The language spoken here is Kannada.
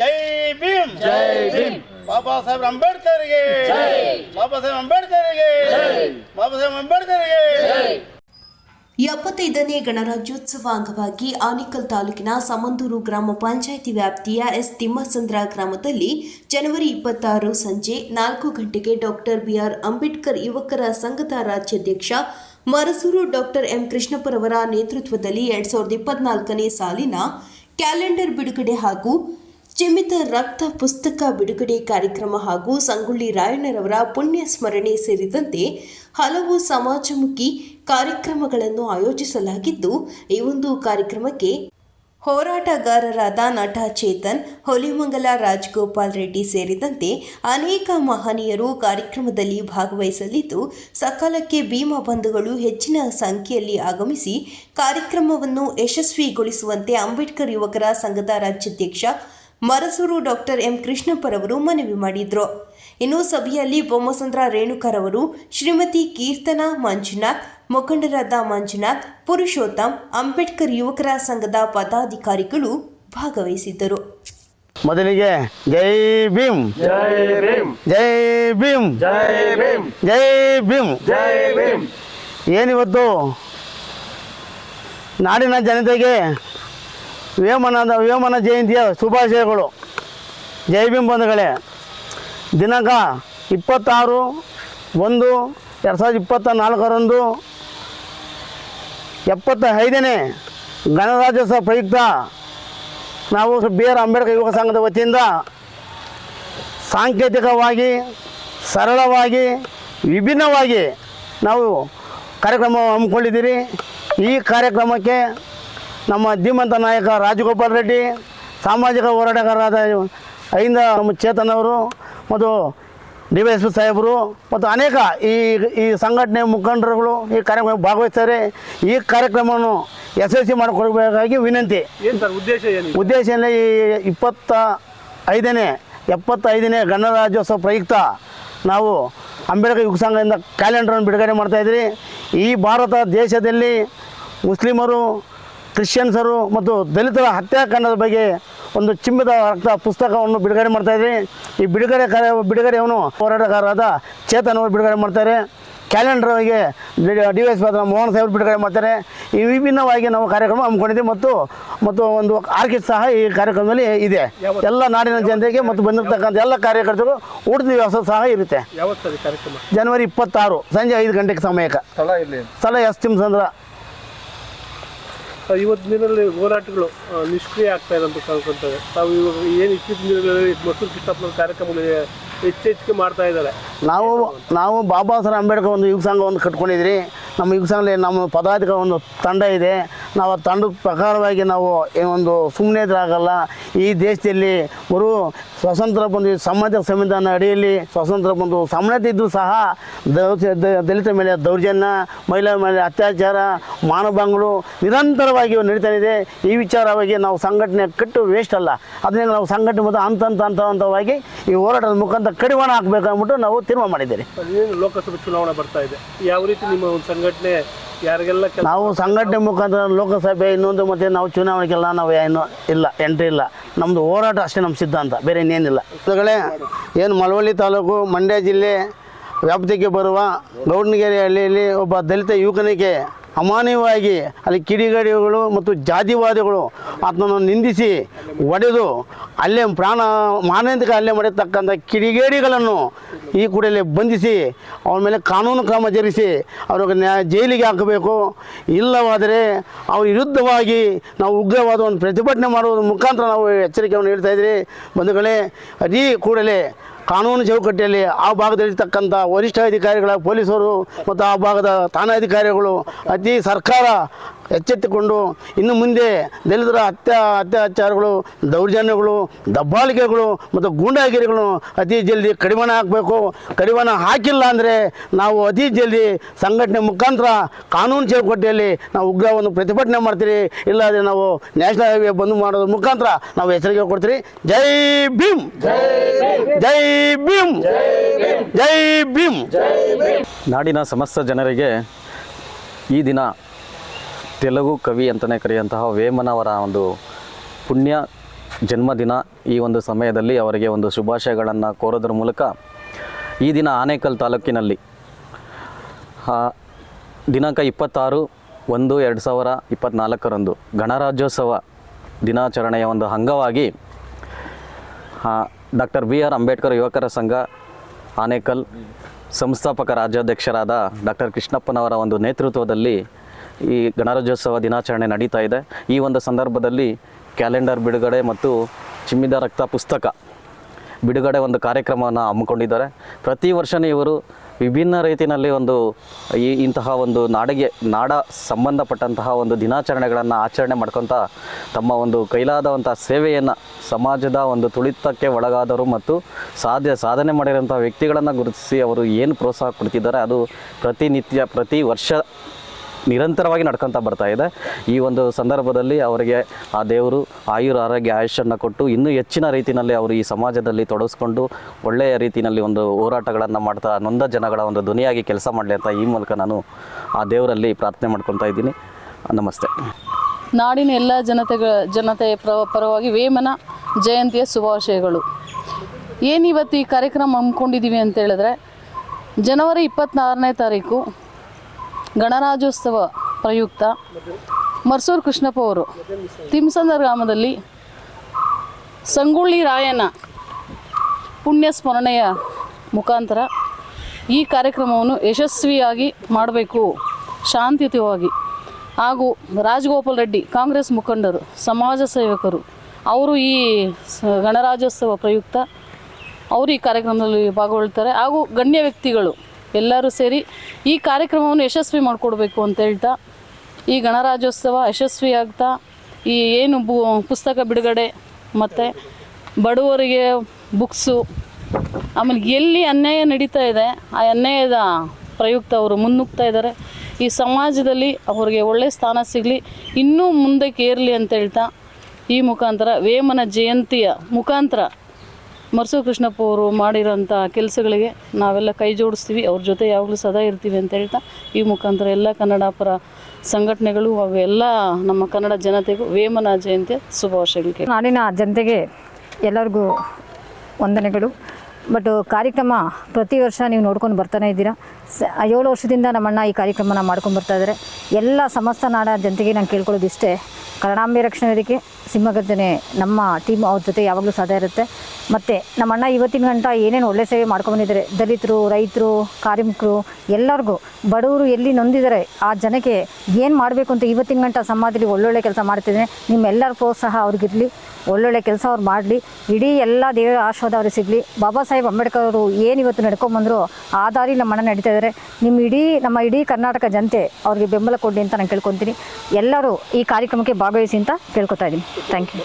ಜೈ ಭೀಮ್. ಜೈ ಭೀಮ್. ಬಾಬಾ ಸಾಹೇಬ್ ಅಂಬೇಡ್ಕರ್ಗೆ. ಬಾಬಾ ಸಾಹೇಬ್ ಅಂಬೇಡ್ಕರ್ಗೆ. ಬಾಬಾ ಸಾಹೇಬ್ ಅಂಬೇಡ್ಕರ್ಗೆ. ಎಪ್ಪತ್ತೈದನೇ ಗಣರಾಜ್ಯೋತ್ಸವ ಅಂಗವಾಗಿ ಆನಿಕಲ್ ತಾಲೂಕಿನ ಸಮಂದೂರು ಗ್ರಾಮ ಪಂಚಾಯಿತಿ ವ್ಯಾಪ್ತಿಯ ಎಸ್ ತಿಮ್ಮಸಂದ್ರ ಗ್ರಾಮದಲ್ಲಿ ಜನವರಿ ಇಪ್ಪತ್ತಾರು ಸಂಜೆ ನಾಲ್ಕು ಗಂಟೆಗೆ ಡಾಕ್ಟರ್ ಬಿಆರ್ ಅಂಬೇಡ್ಕರ್ ಯುವಕರ ಸಂಘದ ರಾಜ್ಯಾಧ್ಯಕ್ಷ ಮರಸೂರು ಡಾಕ್ಟರ್ ಎಂ ಕೃಷ್ಣಪ್ಪರವರ ನೇತೃತ್ವದಲ್ಲಿ ಎರಡ್ ಸಾವಿರದ ಇಪ್ಪತ್ನಾಲ್ಕನೇ ಸಾಲಿನ ಕ್ಯಾಲೆಂಡರ್ ಬಿಡುಗಡೆ ಹಾಗೂ ಚಿಮ್ಮಿತ ರಕ್ತ ಪುಸ್ತಕ ಬಿಡುಗಡೆ ಕಾರ್ಯಕ್ರಮ ಹಾಗೂ ಸಂಗೊಳ್ಳಿ ರಾಯಣ್ಣರವರ ಪುಣ್ಯ ಸ್ಮರಣೆ ಸೇರಿದಂತೆ ಹಲವು ಸಮಾಜಮುಖಿ ಕಾರ್ಯಕ್ರಮಗಳನ್ನು ಆಯೋಜಿಸಲಾಗಿದ್ದು, ಈ ಒಂದು ಕಾರ್ಯಕ್ರಮಕ್ಕೆ ಹೋರಾಟಗಾರರಾದ ನಟ ಚೇತನ್, ಹೊಲಿಮಂಗಲ ರಾಜಗೋಪಾಲ್ ರೆಡ್ಡಿ ಸೇರಿದಂತೆ ಅನೇಕ ಮಹನೀಯರು ಕಾರ್ಯಕ್ರಮದಲ್ಲಿ ಭಾಗವಹಿಸಲಿದ್ದು, ಸಕಾಲಕ್ಕೆ ಭೀಮಾ ಬಂಧುಗಳು ಹೆಚ್ಚಿನ ಸಂಖ್ಯೆಯಲ್ಲಿ ಆಗಮಿಸಿ ಕಾರ್ಯಕ್ರಮವನ್ನು ಯಶಸ್ವಿಗೊಳಿಸುವಂತೆ ಅಂಬೇಡ್ಕರ್ ಯುವಕರ ಸಂಘದ ರಾಜ್ಯಾಧ್ಯಕ್ಷ ಮರಸೂರು ಡಾಕ್ಟರ್ ಎಂ ಕೃಷ್ಣಪ್ಪರವರು ಮನವಿ ಮಾಡಿದ್ರು. ಇನ್ನು ಸಭೆಯಲ್ಲಿ ಬೊಮ್ಮಸಂದ್ರ ರೇಣುಕರವರು ಶ್ರೀಮತಿ ಕೀರ್ತನಾ ಮಂಜುನಾಥ್ ಮುಖಂಡರಾದ ಮಂಜುನಾಥ್ ಪುರುಷೋತ್ತಮ್ ಅಂಬೇಡ್ಕರ್ ಯುವಕರ ಸಂಘದ ಪದಾಧಿಕಾರಿಗಳು ಭಾಗವಹಿಸಿದ್ದರು. ಮೊದಲಿಗೆ ಜೈ ಭೀಮ್. ಜೈ ಭೀಮ್. ಜೈ ಭೀಮ್. ಜೈ ಭೀಮ್. ಜೈ ಭೀಮ್. ಜೈ ಭೀಮ್. ಏನಿವತ್ತು? ನಾಡಿನ ಜನತೆಗೆ ವೇಮನದ ವೇಮನ ಜಯಂತಿಯ ಶುಭಾಶಯಗಳು. ಜೈ ಭೀಮ್ ಬಂಧುಗಳೇ ದಿನಾಂಕ ಇಪ್ಪತ್ತಾರು ಒಂದು ಎರಡು ಸಾವಿರದ ಇಪ್ಪತ್ತ ನಾಲ್ಕರಂದು ಎಪ್ಪತ್ತ ಐದನೇ ಗಣರಾಜ್ಯೋತ್ಸವ ಪ್ರಯುಕ್ತ ನಾವು ಬಿ ಆರ್ ಅಂಬೇಡ್ಕರ್ ಯುವಕ ಸಂಘದ ವತಿಯಿಂದ ಸಾಂಕೇತಿಕವಾಗಿ, ಸರಳವಾಗಿ, ವಿಭಿನ್ನವಾಗಿ ನಾವು ಕಾರ್ಯಕ್ರಮ ಹಮ್ಮಿಕೊಂಡಿದ್ದೀರಿ. ಈ ಕಾರ್ಯಕ್ರಮಕ್ಕೆ ನಮ್ಮ ಧೀಮಂತ ನಾಯಕ ರಾಜಗೋಪಾಲ್ ರೆಡ್ಡಿ ಸಾಮಾಜಿಕ ಹೋರಾಟಗಾರರಾದ ಐಂದ ನಮ್ಮ ಚೇತನ್ ಅವರು ಮತ್ತು ಡಿ ವೈ ಎಸ್ ಪಿ ಸಾಹೇಬರು ಮತ್ತು ಅನೇಕ ಈ ಈ ಸಂಘಟನೆ ಮುಖಂಡರುಗಳು ಈ ಕಾರ್ಯಕ್ರಮ ಭಾಗವಹಿಸ್ತಾರೆ. ಈ ಕಾರ್ಯಕ್ರಮವನ್ನು ಯಶಸ್ವಿ ಮಾಡಿಕೊಡಬೇಕಾಗಿ ವಿನಂತಿ. ಏನ್ ಸರ್ ಉದ್ದೇಶ ಏನು ಉದ್ದೇಶ ಈ ಇಪ್ಪತ್ತ ಐದನೇ ಎಪ್ಪತ್ತೈದನೇ ಗಣರಾಜ್ಯೋತ್ಸವ ಪ್ರಯುಕ್ತ ನಾವು ಅಂಬೇಡ್ಕರ್ ಯುಗ ಸಂಘದಿಂದ ಕ್ಯಾಲೆಂಡರನ್ನು ಬಿಡುಗಡೆ ಮಾಡ್ತಾಯಿದ್ರಿ ಈ ಭಾರತ ದೇಶದಲ್ಲಿ ಮುಸ್ಲಿಮರು ಕ್ರಿಶ್ಚಿಯನ್ಸರು ಮತ್ತು ದಲಿತರ ಹತ್ಯಾಕಾಂಡದ ಬಗ್ಗೆ ಒಂದು ಚಿಮ್ಮದ ರಕ್ತ ಪುಸ್ತಕವನ್ನು ಬಿಡುಗಡೆ ಮಾಡ್ತಾಯಿದ್ರಿ ಈ ಬಿಡುಗಡೆ ಕಾರ್ಯ ಬಿಡುಗಡೆಯನ್ನು ಹೋರಾಟಗಾರರಾದ ಚೇತನ್ ಅವರು ಬಿಡುಗಡೆ ಮಾಡ್ತಾರೆ. ಕ್ಯಾಲೆಂಡರ್ಗೆ ಡಿ ಎಸ್ ಪಾತ್ರ ಮೋಹನ್ ಸಾಹೇಬ್ ಬಿಡುಗಡೆ ಮಾಡ್ತಾರೆ. ಈ ವಿಭಿನ್ನವಾಗಿ ನಾವು ಕಾರ್ಯಕ್ರಮ ಹಮ್ಮಿಕೊಂಡಿದ್ದೀವಿ ಮತ್ತು ಮತ್ತು ಒಂದು ಆರ್ಕಿಡ್ ಸಹ ಈ ಕಾರ್ಯಕ್ರಮದಲ್ಲಿ ಇದೆ. ಎಲ್ಲ ನಾಡಿನ ಜನತೆಗೆ ಮತ್ತು ಬಂದಿರತಕ್ಕಂಥ ಎಲ್ಲ ಕಾರ್ಯಕರ್ತರು ಊಟದ ವ್ಯವಸ್ಥೆ ಸಹ ಇರುತ್ತೆ. ಜನವರಿ ಇಪ್ಪತ್ತಾರು ಸಂಜೆ ಐದು ಗಂಟೆಗೆ ಸಮಯಕ್ಕೆ. ಸ್ಥಳ ಎಸ್ ತಿಮ್ಸಂದ್ರ. ಇವತ್ತು ದಿನದಲ್ಲಿ ಹೋರಾಟಗಳು ನಿಷ್ಕ್ರಿಯ ಆಗ್ತಾ ಇದೆ ಅಂತ ತಾವು ಇವಾಗ ಏನು ಇತ್ತೀಚಿನ ದಿನಗಳಲ್ಲಿ ಮಸೂರು ಕೃಷ್ಣಪ್ಪನ ಕಾರ್ಯಕ್ರಮಗಳು ಹೆಚ್ಚೆಚ್ಚಿಗೆ ಮಾಡ್ತಾ ಇದ್ದಾರೆ. ನಾವು ನಾವು ಬಾಬಾ ಸಾಹೇಬ್ ಅಂಬೇಡ್ಕರ್ ಒಂದು ಯುಗ ಸಂಘ ಒಂದು ಕಟ್ಕೊಂಡಿದ್ರಿ ನಮ್ಮ ಯುಗ ಸಂಘದಲ್ಲಿ ನಮ್ಮ ಪದಾಧಿಕ ಒಂದು ತಂಡ ಇದೆ. ನಾವು ಆ ತಂಡದ ಪ್ರಕಾರವಾಗಿ ನಾವು ಒಂದು ಸುಮ್ಮನೆ ಇದ್ರಾಗಲ್ಲ. ಈ ದೇಶದಲ್ಲಿ ಬರು ಸ್ವತಂತ್ರ ಬಂದು ಸಾಮಾಜಿಕ ಸಂವಿಧಾನ ಅಡಿಯಲ್ಲಿ ಸ್ವಾತಂತ್ರ್ಯ ಬಂದು ಸಮಾನತೆ ಇದ್ದರೂ ಸಹ ದಲಿತ ಮೇಲೆ ದೌರ್ಜನ್ಯ, ಮಹಿಳಾ ಮೇಲೆ ಅತ್ಯಾಚಾರ ಮಾನಭಂಗಗಳು ನಿರಂತರವಾಗಿ ನಡೀತಾ ಇದೆ. ಈ ವಿಚಾರವಾಗಿ ನಾವು ಸಂಘಟನೆ ಕಟ್ಟು ವೇಸ್ಟ್ ಅಲ್ಲ. ಅದನ್ನ ನಾವು ಸಂಘಟನೆ ಮತ್ತು ಹಂತ ಹಂತ ಹಂತ, ಹಂತವಾಗಿ ಈ ಹೋರಾಟದ ಮುಖಾಂತರ ಕಡಿವಾಣ ಹಾಕಬೇಕು ಅಂದ್ಬಿಟ್ಟು ನಾವು ತೀರ್ಮಾನ ಮಾಡಿದ್ದೇವೆ. ಲೋಕಸಭೆ ಚುನಾವಣೆ ಬರ್ತಾ ಇದೆ. ಯಾವ ರೀತಿ ನಿಮ್ಮ ಒಂದು ಸಂಘಟನೆ ನಾವು ಸಂಘಟನೆ ಮುಖಾಂತರ ಲೋಕಸಭೆ ಇನ್ನೊಂದು ಮತ್ತೆ ನಾವು ಚುನಾವಣೆಗೆಲ್ಲ ನಾವು ಏನು ಇಲ್ಲ ಎಂಟ್ರಿ ಇಲ್ಲ. ನಮ್ದು ಹೋರಾಟ ಅಷ್ಟೇ ನಮ್ಮ ಸಿದ್ಧಾಂತ, ಬೇರೆ ಇನ್ನೇನಿಲ್ಲ. ಇದುಗಳೇ ಏನು ಮಳವಳ್ಳಿ ತಾಲೂಕು, ಮಂಡ್ಯ ಜಿಲ್ಲೆ ವ್ಯಾಪ್ತಿಗೆ ಬರುವ ಗೌಡನಗೆರೆ ಹಳ್ಳಿಯಲ್ಲಿ ಒಬ್ಬ ದಲಿತ ಯುವಕನಿಗೆ ಅಮಾನ್ಯವಾಗಿ ಅಲ್ಲಿ ಕಿಡಿಗಡಿಗಳು ಮತ್ತು ಜಾತಿವಾದಿಗಳು ಆತನನ್ನು ನಿಂದಿಸಿ ಒಡೆದು ಅಲ್ಲೇ ಪ್ರಾಣ ಮಾನವಂತಿಕ ಹಲ್ಲೆ ಮಾಡಿರ್ತಕ್ಕಂಥ ಕಿಡಿಗೇಡಿಗಳನ್ನು ಈ ಕೂಡಲೇ ಬಂಧಿಸಿ ಅವ್ರ ಮೇಲೆ ಕಾನೂನು ಕ್ರಮ ಜರುಗಿಸಿ ಅವ್ರಿಗೆ ನ್ಯಾಯ ಜೈಲಿಗೆ ಹಾಕಬೇಕು. ಇಲ್ಲವಾದರೆ ಅವ್ರ ವಿರುದ್ಧವಾಗಿ ನಾವು ಉಗ್ರವಾದವನ್ನು ಪ್ರತಿಭಟನೆ ಮಾಡುವುದರ ಮುಖಾಂತರ ನಾವು ಎಚ್ಚರಿಕೆಯನ್ನು ಹೇಳ್ತಾ ಇದ್ದೀರಿ. ಬಂಧುಗಳೇ, ಅದೇ ಕೂಡಲೇ ಕಾನೂನು ಚೌಕಟ್ಟಿಯಲ್ಲಿ ಆ ಭಾಗದಲ್ಲಿರ್ತಕ್ಕಂಥ ವರಿಷ್ಠ ಅಧಿಕಾರಿಗಳ ಪೊಲೀಸರು ಮತ್ತು ಆ ಭಾಗದ ಠಾಣಾಧಿಕಾರಿಗಳು ಅತಿ ಸರ್ಕಾರ ಎಚ್ಚೆತ್ತುಕೊಂಡು ಇನ್ನು ಮುಂದೆ ದಲಿತರ ಅತ್ಯಾ ಅತ್ಯಾಚಾರಗಳು, ದೌರ್ಜನ್ಯಗಳು, ದಬ್ಬಾಳಿಕೆಗಳು ಮತ್ತು ಗೂಂಡಾಗಿರಿಗಳು ಅತಿ ಜಲ್ದಿ ಕಡಿವಾಣ ಹಾಕಬೇಕು. ಕಡಿವಾಣ ಹಾಕಿಲ್ಲ ಅಂದರೆ ನಾವು ಅತಿ ಜಲ್ದಿ ಸಂಘಟನೆ ಮುಖಾಂತರ ಕಾನೂನು ಚೌಕಟ್ಟಿಯಲ್ಲಿ ನಾವು ಉಗ್ರವನ್ನು ಪ್ರತಿಭಟನೆ ಮಾಡ್ತೀರಿ. ಇಲ್ಲಾಂದರೆ ನಾವು ನ್ಯಾಷನಲ್ ಹೈವೇ ಬಂದ್ ಮಾಡೋದ್ರ ಮುಖಾಂತರ ನಾವು ಎಚ್ಚರಿಕೆ ಕೊಡ್ತೀರಿ. ಜೈ ಭೀಮ್! ಜೈ ಭೀಮ್! ಜೈ ಭೀಮ್! ನಾಡಿನ ಸಮಸ್ತ ಜನರಿಗೆ ಈ ದಿನ ತೆಲುಗು ಕವಿ ಅಂತಲೇ ಕರೆಯುವಂತಹ ವೇಮನವರ ಒಂದು ಪುಣ್ಯ ಜನ್ಮದಿನ ಈ ಒಂದು ಸಮಯದಲ್ಲಿ ಅವರಿಗೆ ಒಂದು ಶುಭಾಶಯಗಳನ್ನು ಕೋರೋದ್ರ ಮೂಲಕ ಈ ದಿನ ಆನೇಕಲ್ ತಾಲೂಕಿನಲ್ಲಿ ದಿನಾಂಕ ಇಪ್ಪತ್ತಾರು ಒಂದು ಎರಡು ಸಾವಿರ ಇಪ್ಪತ್ತ್ನಾಲ್ಕರಂದು ಗಣರಾಜ್ಯೋತ್ಸವ ದಿನಾಚರಣೆಯ ಒಂದು ಅಂಗವಾಗಿ ಡಾಕ್ಟರ್ ಬಿ ಆರ್ ಅಂಬೇಡ್ಕರ್ ಯುವಕರ ಸಂಘ ಆನೇಕಲ್ ಸಂಸ್ಥಾಪಕ ರಾಜ್ಯಾಧ್ಯಕ್ಷರಾದ ಡಾಕ್ಟರ್ ಕೃಷ್ಣಪ್ಪನವರ ಒಂದು ನೇತೃತ್ವದಲ್ಲಿ ಈ ಗಣರಾಜ್ಯೋತ್ಸವ ದಿನಾಚರಣೆ ನಡೀತಾ ಇದೆ. ಈ ಒಂದು ಸಂದರ್ಭದಲ್ಲಿ ಕ್ಯಾಲೆಂಡರ್ ಬಿಡುಗಡೆ ಮತ್ತು ಚಿಮ್ಮಿದ ರಕ್ತ ಪುಸ್ತಕ ಬಿಡುಗಡೆ ಒಂದು ಕಾರ್ಯಕ್ರಮವನ್ನು ಹಮ್ಮಿಕೊಂಡಿದ್ದಾರೆ. ಪ್ರತಿ ವರ್ಷವೂ ಇವರು ವಿಭಿನ್ನ ರೀತಿಯಲ್ಲಿ ಒಂದು ಈ ಇಂತಹ ಒಂದು ನಾಡಿಗೆ, ನಾಡ ಸಂಬಂಧಪಟ್ಟಂತಹ ಒಂದು ದಿನಾಚರಣೆಗಳನ್ನು ಆಚರಣೆ ಮಾಡ್ಕೊತಾ ತಮ್ಮ ಒಂದು ಕೈಲಾದಂಥ ಸೇವೆಯನ್ನು ಸಮಾಜದ ಒಂದು ತುಳಿತಕ್ಕೆ ಒಳಗಾದರು ಮತ್ತು ಸಾಧ್ಯ ಸಾಧನೆ ಮಾಡಿರೋಂಥ ವ್ಯಕ್ತಿಗಳನ್ನು ಗುರುತಿಸಿ ಅವರು ಏನು ಪ್ರೋತ್ಸಾಹ ಕೊಡ್ತಿದ್ದಾರೆ ಅದು ಪ್ರತಿನಿತ್ಯ, ಪ್ರತಿ ವರ್ಷ ನಿರಂತರವಾಗಿ ನಡ್ಕೊತಾ ಬರ್ತಾ ಇದೆ. ಈ ಒಂದು ಸಂದರ್ಭದಲ್ಲಿ ಅವರಿಗೆ ಆ ದೇವರು ಆಯುರ ಆರೋಗ್ಯ ಆಯುಷನ್ನು ಕೊಟ್ಟು ಇನ್ನೂ ಹೆಚ್ಚಿನ ರೀತಿಯಲ್ಲಿ ಅವರು ಈ ಸಮಾಜದಲ್ಲಿ ತೊಡಗಿಸ್ಕೊಂಡು ಒಳ್ಳೆಯ ರೀತಿಯಲ್ಲಿ ಒಂದು ಹೋರಾಟಗಳನ್ನು ಮಾಡ್ತಾ ನೊಂದ ಜನಗಳ ಒಂದು ಧ್ವನಿಯಾಗಿ ಕೆಲಸ ಮಾಡಲಿ ಅಂತ ಈ ಮೂಲಕ ನಾನು ಆ ದೇವರಲ್ಲಿ ಪ್ರಾರ್ಥನೆ ಮಾಡ್ಕೊತಾ ಇದ್ದೀನಿ. ನಮಸ್ತೆ. ನಾಡಿನ ಎಲ್ಲ ಜನತೆಗಳ ಜನತೆಯ ಪ್ರ ಪರವಾಗಿ ವೇಮನ ಜಯಂತಿಯ ಶುಭಾಶಯಗಳು. ಏನು ಇವತ್ತು ಈ ಕಾರ್ಯಕ್ರಮ ಹಮ್ಮಿಕೊಂಡಿದ್ದೀವಿ ಅಂತ ಹೇಳಿದ್ರೆ, ಜನವರಿ ಇಪ್ಪತ್ತ್ನಾರನೇ ತಾರೀಕು ಗಣರಾಜ್ಯೋತ್ಸವ ಪ್ರಯುಕ್ತ ಮರ್ಸೂರು ಕೃಷ್ಣಪ್ಪ ಅವರು. ತಿಮ್ಸಂದ ಗ್ರಾಮದಲ್ಲಿ ಸಂಗೊಳ್ಳಿ ರಾಯನ ಪುಣ್ಯ ಸ್ಮರಣೆಯ ಮುಖಾಂತರ ಈ ಕಾರ್ಯಕ್ರಮವನ್ನು ಯಶಸ್ವಿಯಾಗಿ ಮಾಡಬೇಕು. ಶಾಂತಿಯುತವಾಗಿ. ಹಾಗೂ ರಾಜಗೋಪಾಲ್ ರೆಡ್ಡಿ, ಕಾಂಗ್ರೆಸ್ ಮುಖಂಡರು, ಸಮಾಜ ಸೇವಕರು, ಅವರು ಈ ಗಣರಾಜ್ಯೋತ್ಸವ ಪ್ರಯುಕ್ತ ಅವರು ಈ ಕಾರ್ಯಕ್ರಮದಲ್ಲಿ ಭಾಗವಹಿಸ್ತಾರೆ ಹಾಗೂ ಗಣ್ಯ ವ್ಯಕ್ತಿಗಳು ಎಲ್ಲರೂ ಸೇರಿ ಈ ಕಾರ್ಯಕ್ರಮವನ್ನು ಯಶಸ್ವಿ ಮಾಡಿಕೊಡ್ಬೇಕು ಅಂತ ಹೇಳ್ತಾ, ಈ ಗಣರಾಜ್ಯೋತ್ಸವ ಯಶಸ್ವಿಯಾಗ್ತಾ ಈ ಏನು ಬು, ಪುಸ್ತಕ ಬಿಡುಗಡೆ, ಮತ್ತು ಬಡವರಿಗೆ ಬುಕ್ಸು, ಆಮೇಲೆ ಎಲ್ಲಿ ಅನ್ಯಾಯ ನಡೀತಾ ಇದೆ, ಆ ಅನ್ಯಾಯದ ಪ್ರಯುಕ್ತ ಅವರು ಮುನ್ನುಗ್ತಾ ಇದ್ದಾರೆ. ಈ ಸಮಾಜದಲ್ಲಿ ಅವರಿಗೆ ಒಳ್ಳೆಯ ಸ್ಥಾನ ಸಿಗಲಿ, ಇನ್ನೂ ಮುಂದಕ್ಕೆ ಏರಲಿ ಅಂತ ಹೇಳ್ತಾ, ಈ ಮುಖಾಂತರ ವೇಮನ ಜಯಂತಿಯ ಮುಖಾಂತರ ಮರ್ಸು ಕೃಷ್ಣಪ್ಪ ಅವರು ಮಾಡಿರೋಂಥ ಕೆಲಸಗಳಿಗೆ ನಾವೆಲ್ಲ ಕೈ ಜೋಡಿಸ್ತೀವಿ. ಅವ್ರ ಜೊತೆ ಯಾವಾಗಲೂ ಸದಾ ಇರ್ತೀವಿ ಅಂತ ಹೇಳ್ತಾ, ಈ ಮುಖಾಂತರ ಎಲ್ಲ ಕನ್ನಡ ಪರ ಸಂಘಟನೆಗಳು ಹಾಗೂ ಎಲ್ಲ ನಮ್ಮ ಕನ್ನಡ ಜನತೆಗೂ ವೇಮನ ಜಯಂತಿಯ ಶುಭಾಶಯಗಳು ನಾಡಿನ ಜನತೆಗೆ ಎಲ್ಲರಿಗೂ ವಂದನೆಗಳು. ಬಟ್ ಕಾರ್ಯಕ್ರಮ ಪ್ರತಿ ವರ್ಷ ನೀವು ನೋಡ್ಕೊಂಡು ಬರ್ತಾನೆ ಇದ್ದೀರಾ? ಸ, ಏಳು ವರ್ಷದಿಂದ ನಮ್ಮಣ್ಣ ಈ ಕಾರ್ಯಕ್ರಮನ ಮಾಡ್ಕೊಂಡು ಬರ್ತಾ ಇದ್ದಾರೆ ಎಲ್ಲ ಸಮಸ್ತ ನಾಡ ಜನತೆಗೆ ನಾನು ಕೇಳ್ಕೊಳ್ಳೋದು ಇಷ್ಟೇ ಕನ್ನಡಾಂಬೆ ರಕ್ಷಣೆ ವೇದಿಕೆ ಸಿಂಹಗರ್ಜನೆ ನಮ್ಮ ಟೀಮ್ ಅವ್ರ ಜೊತೆ ಯಾವಾಗಲೂ ಸದಾ ಇರುತ್ತೆ. ಮತ್ತು ನಮ್ಮಣ್ಣ ಇವತ್ತಿನ ಗಂಟ ಏನೇನು ಒಳ್ಳೆ ಸೇವೆ ಮಾಡ್ಕೊಂಡ್ಬಂದಿದ್ದಾರೆ ದಲಿತರು, ರೈತರು, ಕಾರ್ಮಿಕರು, ಎಲ್ಲರಿಗೂ ಬಡವರು ಎಲ್ಲಿ ನೊಂದಿದ್ದಾರೆ, ಆ ಜನಕ್ಕೆ ಏನು ಮಾಡಬೇಕು ಅಂತ ಇವತ್ತಿನ ಗಂಟ ಸಮಾಜದಲ್ಲಿ ಒಳ್ಳೊಳ್ಳೆ ಕೆಲಸ ಮಾಡ್ತಿದ್ದೇನೆ. ನಿಮ್ಮೆಲ್ಲರ ಪ್ರೋತ್ಸಾಹ ಅವ್ರಿಗಿರಲಿ ಒಳ್ಳೊಳ್ಳೆ ಕೆಲಸ ಅವ್ರು ಮಾಡಲಿ. ಇಡೀ ಎಲ್ಲ ದೇವರ ಆಶೀರ್ವಾದ ಅವ್ರಿಗೆ ಸಿಗಲಿ. ಬಾಬಾ ಸಾಹೇಬ್ ಅಂಬೇಡ್ಕರ್ ಅವರು ಏನು ಇವತ್ತು ನಡ್ಕೊಂಬಂದರು ಆ ದಾರಿ ನಮ್ಮಣ್ಣ ನಡೀತಾ ನಿಮ್ಮ ಇಡೀ, ನಮ್ಮ ಇಡೀ ಕರ್ನಾಟಕ ಜನತೆ ಅವ್ರಿಗೆ ಬೆಂಬಲ ಕೊಡಿ ಅಂತ ನಾನು ಕೇಳ್ಕೊತೀನಿ. ಎಲ್ಲರೂ ಈ ಕಾರ್ಯಕ್ರಮಕ್ಕೆ ಭಾಗವಹಿಸಿ ಅಂತ ಕೇಳ್ಕೊತಾ ಇದ್ದೀನಿ. Thank you